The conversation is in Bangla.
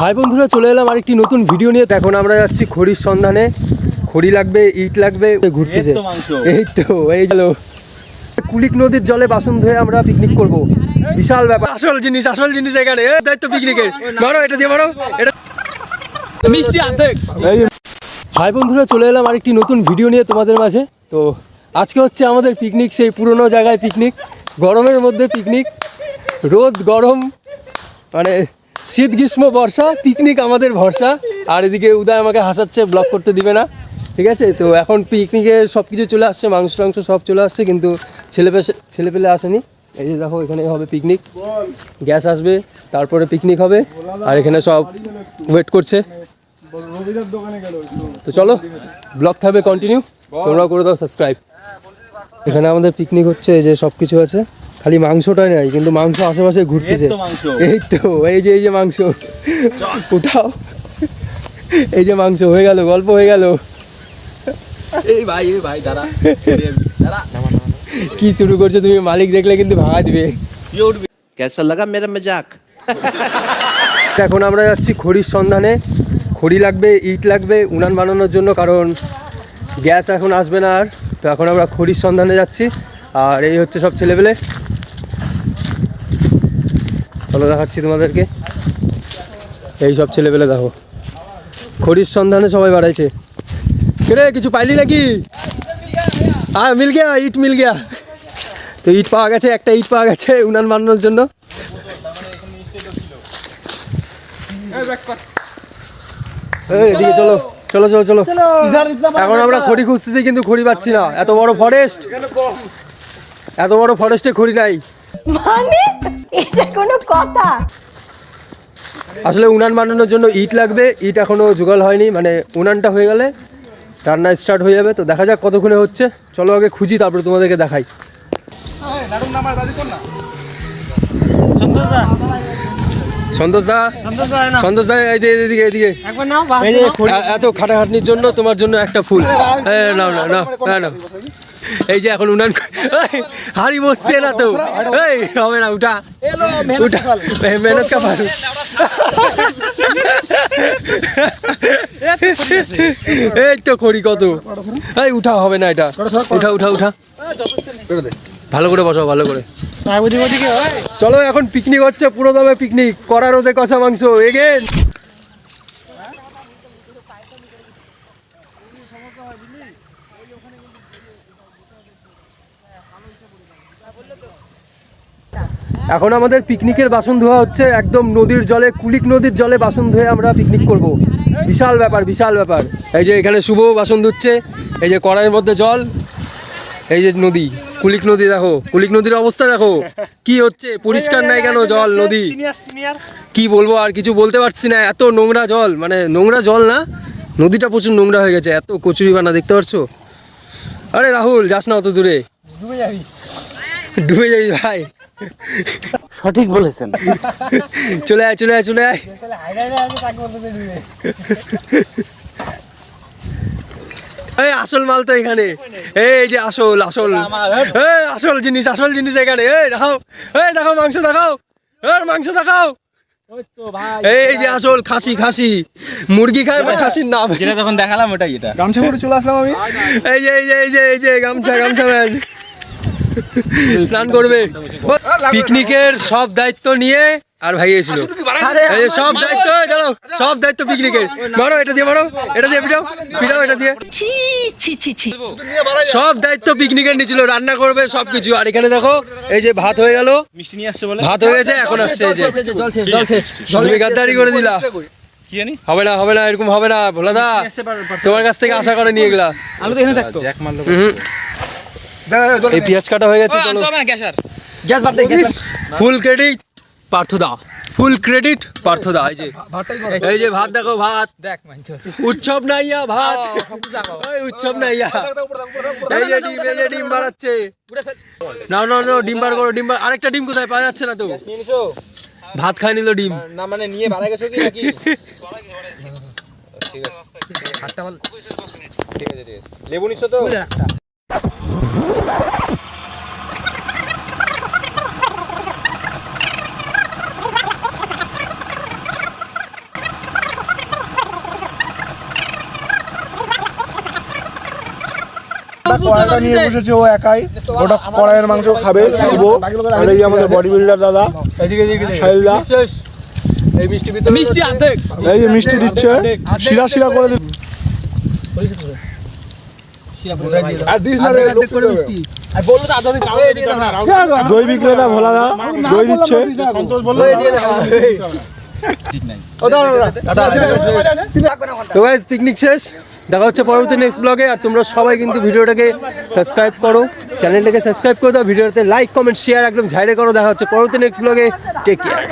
হাই বন্ধুরা চলে এলাম আরেকটি নতুন ভিডিও নিয়ে। এখন আমরা যাচ্ছি খড়ির সন্ধানে। খড়ি লাগবে ইট লাগবে ঘুরতেছে। এই তো এই তো এই গেল কুলিক নদীর জলে বাসন ধুয়ে আমরা পিকনিক করব। বিশাল ব্যাপার। আসল জিনিস আসল জিনিস এখানে। দায়িত্ব পিকনিকের মারো এটা দিয়ে মারো। এটা মিষ্টি অর্ধেক হাই বন্ধুরা চলে এলাম আরেকটি নতুন ভিডিও নিয়ে তোমাদের মাঝে। তো আজকে হচ্ছে আমাদের পিকনিক সেই পুরনো জায়গায় পিকনিক গরমের মধ্যে পিকনিক রোদ গরম। মানে শীত গ্রীষ্ম, বর্ষা পিকনিক আমাদের ভরসা। আর এদিকে উদয় আমাকে হাসাচ্ছে ব্লক করতে দিবে না। ঠিক আছে? তো এখন পিকনিকে সব কিছু চলে আসছে, মাংস টাংস সব চলে আসছে, কিন্তু ছেলে ছেলে পেলে আসেনি। এই যে দেখো, এখানে হবে পিকনিক গ্যাস আসবে, তারপরে পিকনিক হবে, আর এখানে সব ওয়েট করছে। তো চলো ব্লগ থাকবে কন্টিনিউ তোমরাও করে দাও সাবস্ক্রাইব এখানে আমাদের পিকনিক হচ্ছে, এই যে সব কিছু আছে। খালি মাংসটাই নাই কিন্তু মাংস আশেপাশে ঘুরতেছে। এই তো এই যে এই যে মাংস। উঠাও। এই যে মাংস হয়ে গেল গল্প হয়ে গেল। এই ভাই এই ভাই দাঁড়া কি শুরু করছ তুমি? মালিক দেখলে কিন্তু ভাঙা দিবে। কেসা লাগা মেরা মজাক? এখন আমরা যাচ্ছি খড়ির সন্ধানে। খড়ি লাগবে ইট লাগবে উনান বানানোর জন্য কারণ গ্যাস এখন আসবে না আর। তো এখন আমরা খড়ির সন্ধানে যাচ্ছি। আর এই হচ্ছে সব ছেলেবেলে চলো দেখাচ্ছি তোমাদেরকে। এই সব ছেলেপেলে দেখো। খড়ির সন্ধানে সবাই বাড়াইছে। রে কিছু পাইলি নাকি? হ্যাঁ মিল গিয়া, ইট মিল গিয়া। তো ইট পাওয়া গেছে, একটা ইট পাওয়া গেছে উনান বানানোর জন্য। চলো চলো চলো চলো। এখন আমরা খড়ি খুঁজতেছি, কিন্তু খড়ি পাচ্ছি না। এত বড় ফরেস্ট এত বড় ফরেস্টে খড়ি নাই। মানে? এটা কোনো কথা? আসলে উনান বানানোর জন্য ইট লাগবে ইট এখনও জোগাড় হয়নি মানে উনানটা হয়ে গেলে রান্না স্টার্ট হয়ে যাবে। তো দেখা যাক কতক্ষণে হচ্ছে। চলো আগে খুঁজি তারপরে তোমাদেরকে দেখাই। সন্তোষ দা? সন্তোষ দা এই এদিকে এদিকে। এত খাটাখাটনির জন্য তোমার জন্য একটা ফুল। নাও না না না না এই যে এখন উনান হাড়ি বসছে না তো। এই হবে না উঠা। উঠা। মেহনত কা এই তো করি কত। এই উঠা হবে না এটা। উঠা উঠা উঠা। ভালো করে বসাও ভালো করে। চলো এখন পিকনিক হচ্ছে পুরো দামে পিকনিক করার ওতে কষা মাংস এগেন এখন আমাদের পিকনিকের বাসন ধোয়া হচ্ছে, একদম নদীর জলে, কুলিক নদীর জলে বাসন ধুয়ে আমরা পিকনিক করব। বিশাল ব্যাপার বিশাল ব্যাপার। এই যে এখানে শুভ বাসন ধুচ্ছে, এই যে কড়াইয়ের মধ্যে জল, এই যে নদী, কুলিক নদী দেখো, কুলিক নদীর অবস্থা দেখো। কি হচ্ছে? পরিষ্কার নাই কেন জল, নদী? কি বলব, আর কিছু বলতে পারছি না, এত নোংরা জল মানে নোংরা জল না, নদীটা প্রচুর নোংরা হয়ে গেছে, এত কচুরি বানা দেখতে পারছ? আরে রাহুল, যাস না অত দূরে। ডুবে যাবি। ভাই। সঠিক বলেছেন। চলে আয় চলে আয় চলে আয়। এই আসল মাল তো এখানে। এই যে আসল আসল। এই আসল জিনিস আসল জিনিস এখানে। এই দেখাও এই দেখাও মাংস দেখাও। এই মাংস দেখাও। এই যে আসল খাসি খাসি। মুরগি খায় না খাসির নাম। যেটা তখন দেখালাম ওটাই এটা। গামছা পরে চলে আসলাম আমি। এই যে এই যে এই যে এই যে গামছা গামছা ম্যান স্নান করবে। পিকনিকের সব দায়িত্ব নিয়ে আর ভাই এসেছিল। সব দায়িত্ব দাঁড়াও সব দায়িত্ব পিকনিকের। মারো এটা দিয়ে মারো এটা দিয়ে পিটাও পিটাও এটা দিয়ে। ছি ছি ছি ছি। সব দায়িত্ব পিকনিকের নিয়েছিল রান্না করবে সব কিছু আর এখানে দেখো এই যে ভাত হয়ে গেল। মিষ্টি নিয়ে আসছে বলে? ভাত হয়ে গেছে এখন আসছে এই যে। তুমি গাদ্দারি করে দিলা। হবে না হবে না এরকম হবে না ভোলাদা। তোমার কাছ থেকে আশা করে নিয়ে গেলা আমি তো এখানে থাকতো। জ্যাক মারলো। এই পেঁয়াজ কাটা হয়ে গেছে চলো। ফুল ক্রেডিট পার্থদা ফুল ক্রেডিট পার্থদা এই যে। এই যে ভাত দেখো ভাত। দেখ উৎসব নাইয়া ভাত। উৎসব নাইয়া এই যে ডিম এই যে ডিম বাড়াচ্ছে। না না না ডিম বার করো ডিম আরেকটা ডিম কোথায়? পাওয়া যাচ্ছে না তো। ভাত খাই নিল ডিম। না মানে নিয়ে বাড়া গেছো কি নাকি? লেবু নিচ্ছ তো? কড়াইটা নিয়ে বসেছে ও একাই। ওটা কড়াইয়ের মাংস খাবে শুভ আর এই আমাদের বডি বিল্ডার দাদা এদিকে এদিকে এদিকে। শাইলদা। শেষ। এই মিষ্টি ভিতরে মিষ্টি অর্ধেক এই যে মিষ্টি দিচ্ছে শিরা শিরা করে দিচ্ছে। দই বিক্রেতা ভোলাদা দই দিচ্ছে। তো গাইজ পিকনিক শেষ। দেখা হচ্ছে পরবর্তী নেক্সট ব্লগে আর তোমরা সবাই কিন্তু ভিডিওটাকে সাবস্ক্রাইব করো। চ্যানেলটাকে সাবস্ক্রাইব করে দাও। ভিডিওতে লাইক কমেন্ট শেয়ার একদম ঝাইরে করো। দেখা হচ্ছে পরবর্তী নেক্সট ব্লগে টেক কেয়ার